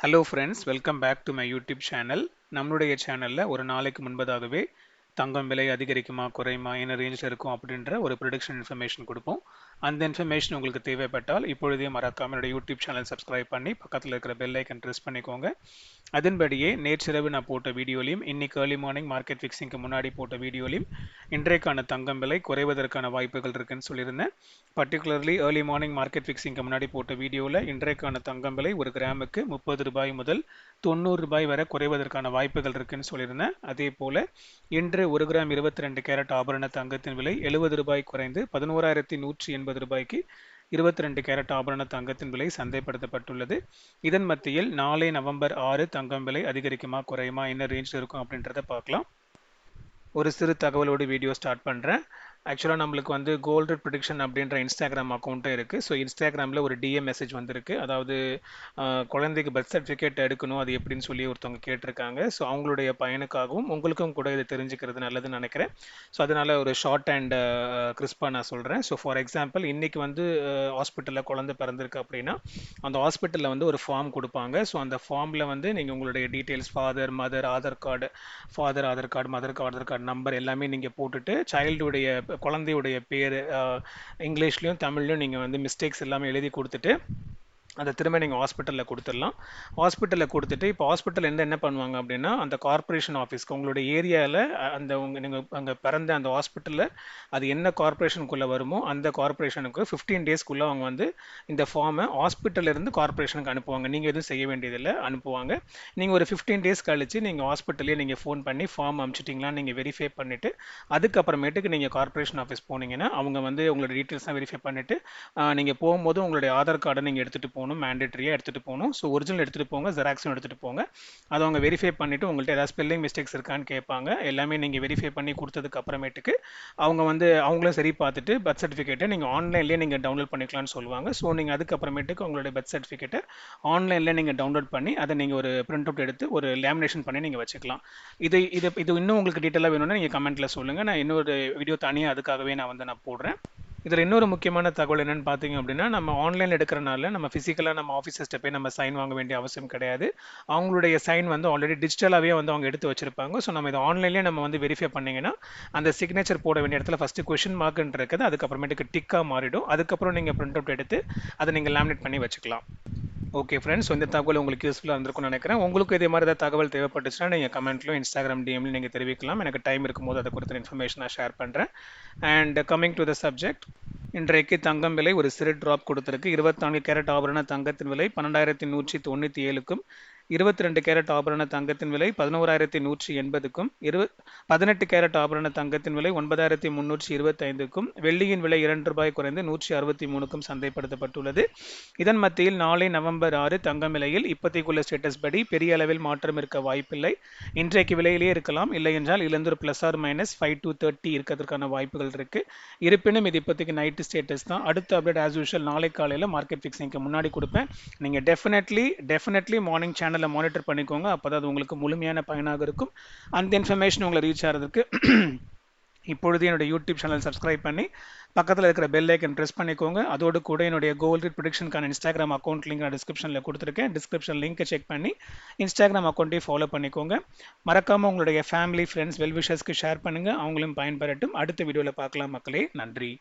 Hello friends welcome back to my YouTube channel நம்மளுடைய சேனலில் ஒரு நாளைக்கு முன்பதாகவே தங்கம் விலை அதிகரிக்குமா குறையுமா என்ன ரேஞ்சில் இருக்கும் அப்படின்ற ஒரு ப்ரொடிக்ஷன் இன்ஃபர்மேஷன் கொடுப்போம். அந்த இன்ஃபர்மேஷன் உங்களுக்கு தேவைப்பட்டால் இப்பொழுதே மறக்காம என்னோட யூடியூப் சேனல் சப்ஸ்கிரைப் பண்ணி பக்கத்தில் இருக்கிற பெல் ஐக்கன் ப்ரெஸ் பண்ணிக்கோங்க. அதன்படியே நேற்றிரவு நான் போட்ட வீடியோலையும் இன்னைக்கு ஏர்லி மார்னிங் மார்க்கெட் ஃபிக்ஸிங்க்கு முன்னாடி போட்ட வீடியோலையும் இன்றைக்கான தங்கம் விலை குறைவதற்கான வாய்ப்புகள் இருக்குன்னு சொல்லியிருந்தேன். பர்டிகுலர்லி ஏர்லி மார்னிங் மார்க்கெட் ஃபிக்ஸிங்க்கு முன்னாடி போட்ட வீடியோவில் இன்றைக்கான தங்கம் விலை ஒரு கிராமுக்கு முப்பது ரூபாய் முதல் தொண்ணூறு ரூபாய் வரை குறைவதற்கான வாய்ப்புகள் இருக்குன்னு சொல்லியிருந்தேன். அதே போல் இன்று ஒரு கிராம் இருபத்தி ரெண்டு கேரட் ஆபரண தங்கத்தின் விலை எழுபது ரூபாய் குறைந்து பதினோராயிரத்தி நூற்றி எண்பது ரூபாய்க்கு இருபத்தி ரெண்டு கேரட் ஆபரண தங்கத்தின் விலை சந்தைப்படுத்தப்பட்டுள்ளது. இதன் மத்தியில் நாளை நவம்பர் ஆறு தங்கம் விலை அதிகரிக்குமா குறையுமா என்ன ரேஞ்சில் இருக்கும் அப்படின்றத பார்க்கலாம். ஒரு சிறு தகவலோடு வீடியோ ஸ்டார்ட் பண்ணுறேன் ஆக்சுவலாக நம்மளுக்கு வந்து கோல்டு ப்ரிடிக்ஷன் அப்படின்ற இன்ஸ்டாகிராம் அக்கௌண்ட்டும் இருக்குது ஸோ இன்ஸ்டாகிராமில் ஒரு டிஎம் மெசேஜ் வந்திருக்கு. அதாவது குழந்தைக்கு பர்த் சர்டிஃபிகேட் எடுக்கணும் அது எப்படின்னு சொல்லி ஒருத்தவங்க கேட்டிருக்காங்க. ஸோ அவங்களுடைய பயனுக்காகவும் உங்களுக்கும் கூட இதை தெரிஞ்சுக்கிறது நல்லதுன்னு நினைக்கிறேன். ஸோ அதனால ஒரு ஷார்ட் அண்ட் கிறிஸ்பாக நான் சொல்கிறேன் ஸோ ஃபார் எக்ஸாம்பிள் இன்றைக்கி வந்து ஹாஸ்பிட்டலில் குழந்தை பிறந்திருக்கு அப்படின்னா அந்த ஹாஸ்பிட்டலில் வந்து ஒரு ஃபார்ம் கொடுப்பாங்க. ஸோ அந்த ஃபார்மில் வந்து நீங்கள் உங்களுடைய details father mother Aadhaar card father Aadhaar card mother Aadhaar card number எல்லாமே நீங்கள் போட்டுட்டு சைல்டுடைய குழந்தையுடைய பேர் இங்கிலீஷ்லேயும் தமிழ்லையும் நீங்கள் வந்து மிஸ்டேக்ஸ் எல்லாமே எழுதி கொடுத்துட்டு அதை திரும்ப நீங்கள் ஹாஸ்பிட்டலில் கொடுத்துடலாம். ஹாஸ்பிட்டலில் கொடுத்துட்டு இப்போ ஹாஸ்பிட்டல் என்ன என்ன பண்ணுவாங்க அப்படின்னா அந்த கார்ப்பரேஷன் ஆஃபீஸ்க்கு உங்களுடைய ஏரியாவில் அந்த உங்கள் நீங்கள் அங்கே பிறந்த அந்த ஹாஸ்பிட்டலில் அது என்ன கார்ப்பரேஷனுக்குள்ளே வருமோ அந்த கார்பரேஷனுக்கு ஃபிஃப்டீன் டேஸ்க்குள்ளே அவங்க வந்து இந்த ஃபார்மை ஹாஸ்பிட்டல்லேருந்து கார்ப்பரேஷனுக்கு அனுப்புவாங்க. நீங்கள் எதுவும் செய்ய வேண்டியதில்லை அனுப்புவாங்க. நீங்கள் ஒரு ஃபிஃப்டீன் டேஸ் கழிச்சு நீங்கள் ஹாஸ்பிட்டல்லே நீங்கள் ஃபோன் பண்ணி ஃபார்ம் அனுப்பிச்சிட்டிங்களா நீங்கள் வெரிஃபை பண்ணிவிட்டு அதுக்கப்புறமேட்டுக்கு நீங்கள் கார்ப்பரேஷன் ஆஃபீஸ் போனீங்கன்னா அவங்க வந்து உங்களோட டீட்டெயில்ஸ்லாம் வெரிஃபை பண்ணிவிட்டு நீங்கள் போகும்போது உங்களுடைய ஆதார் கார்டை நீங்கள் எடுத்துகிட்டு போகணும். மேண்டேட்டரியாக எடுத்துகிட்டு போகணும். ஸோ ஒரிஜினல் எடுத்துகிட்டு போங்க ஜெராக்ஸும் எடுத்துகிட்டு போங்க. அதை அவங்க வெரிஃபை பண்ணிவிட்டு உங்கள்கிட்ட ஏதாவது ஸ்பெல்லிங் மிஸ்டேக்ஸ் இருக்கான்னு கேட்பாங்க. எல்லாமே நீங்கள் வெரிஃபை பண்ணி கொடுத்ததுக்கு அப்புறமேட்டுக்கு அவங்க வந்து அவங்களும் சரி பார்த்துட்டு பர்த் சர்டிஃபிகேட்டை நீங்கள் ஆன்லைன்லேயே நீங்கள் டவுன்லோட் பண்ணிக்கலாம்னு சொல்லுவாங்க. ஸோ நீங்கள் அதுக்கப்புறமேட்டுக்கு உங்களுடைய பர்த் சர்டிஃபிகேட்டை ஆன்லைனில் நீங்கள் டவுன்லோட் பண்ணி அதை நீங்கள் ஒரு பிரிண்ட் அவுட் எடுத்து ஒரு லேமினேஷன் பண்ணி நீங்கள் வச்சுக்கலாம். இது இது இது இன்னும் உங்களுக்கு டீட்டெயிலாக வேணும்னா நீங்கள் கமெண்ட்டில் சொல்லுங்கள் நான் இன்னொரு வீடியோ தனியாக அதுக்காகவே நான் வந்து நான் போடுறேன். இதில் இன்னொரு முக்கியமான தகவல் என்னென்னு பார்த்தீங்க அப்படின்னா நம்ம ஆன்லைன் எடுக்கிறனால நம்ம ஃபிசிக்கலாக நம்ம ஆஃபீஸர்ஸ்ட்ட போய் நம்ம சைன் வாங்க வேண்டிய அவசியம் கிடையாது. அவங்களுடைய சைன் வந்து ஆல்ரெடி டிஜிட்டலாகவே வந்து அவங்க எடுத்து வச்சிருப்பாங்க. ஸோ நம்ம இதை ஆன்லைன்லேயே நம்ம வந்து வெரிஃபை பண்ணிங்கன்னா அந்த சிக்னேச்சர் போட வேண்டிய இடத்துல ஃபஸ்ட்டு கொஷின் மார்க்னு இருக்குது அதுக்கப்புறமேட்டுக்கு டிக்காக மாறிடும். அதுக்கப்புறம் நீங்கள் பிரிண்ட் அவுட் எடுத்து அதை நீங்கள் லேமினேட் பண்ணி வச்சுக்கலாம். ஓகே ஃப்ரெண்ட்ஸ் இந்த தகவல் உங்களுக்கு யூஸ்ஃபுல்லாக இருந்திருக்கும்னு நினைக்கிறேன். உங்களுக்கு இதே மாதிரி ஏதாவது தகவல் தேவைப்பட்டுச்சுன்னா நீங்கள் கமெண்ட்லையும் இன்ஸ்டாகிராம் டிஎம்லையும் நீங்கள் தெரிவிக்கலாம். எனக்கு டைம் இருக்கும்போது அதை குறித்த இன்ஃபர்மேஷன் நான் ஷேர் பண்ணுறேன் and coming to the subject இன்றைக்கு தங்கம் விலை ஒரு சிறு ட்ராப் கொடுத்துருக்கு. இருபத்தான்கு கேரட் ஆபரண தங்கத்தின் விலை பன்னெண்டாயிரத்தி நூற்றி தொண்ணூற்றி ஏழுக்கும் இருபத்தி ரெண்டு கேரட் ஆபரண தங்கத்தின் விலை பதினோராயிரத்தி நூற்றி எண்பதுக்கும் இரு பதினெட்டு கேரட் ஆபரண தங்கத்தின் விலை ஒன்பதாயிரத்தி முன்னூற்றி இருபத்தைந்துக்கும் வெள்ளியின் விலை இரண்டு ரூபாய் குறைந்து நூற்றி அறுபத்தி மூணுக்கும் சந்தைப்படுத்தப்பட்டுள்ளது. இதன் மத்தியில் நாளை நவம்பர் ஆறு தங்கம் விலையில் இப்போதைக்குள்ள ஸ்டேட்டஸ் படி பெரிய அளவில் மாற்றம் இருக்க வாய்ப்பில்லை. இன்றைக்கு விலையிலேயே இருக்கலாம் இல்லை என்றால் இதிலிருந்து ஒரு plus or minus five to thirty இருக்கிறதுக்கான வாய்ப்புகள் இருக்கு. இருப்பினும் இது இப்போதைக்கு நைட்டு ஸ்டேட்டஸ் தான். அடுத்த அப்டேட் ஆஸ் யூஷுவல் நாளை காலையில் மார்க்கெட் ஃபிக்ஸிங்க்கு முன்னாடி கொடுப்பேன். நீங்கள் டெஃபினெட்லி டெஃபினெட்லி மார்னிங் சேனல் சேனலில் மானிட்டர் பண்ணிக்கோங்க. அப்போ தான் அது உங்களுக்கு முழுமையான பயனாக இருக்கும். அந்த இன்ஃபர்மேஷன் உங்களை ரீச் ஆகிறதுக்கு இப்பொழுது என்னுடைய யூடியூப் சேனல் சப்ஸ்கிரைப் பண்ணி பக்கத்தில் இருக்கிற பெல் ஐக்கன் ப்ரெஸ் பண்ணிக்கோங்க. அதோடு கூட என்னுடைய கோல்ட் ப்ரொடிக்ஷனுக்கான இன்ஸ்டாகிராம் அக்கௌண்ட் லிங்க் நான் டிஸ்கிரிப்ஷனில் கொடுத்துருக்கேன். டிஸ்கிரிப்ஷன் லிங்க்கை செக் பண்ணி இன்ஸ்டாகிராம் அக்கௌண்ட்டையும் ஃபாலோ பண்ணிக்கோங்க. மறக்காமல் உங்களுடைய ஃபேமிலி ஃப்ரெண்ட்ஸ் வெல்விஷர்ஸ்க்கு ஷேர் பண்ணுங்கள் அவங்களும் பயன்பெறட்டும். அடுத்த வீடியோவில் பார்க்கலாம் மக்களே. நன்றி.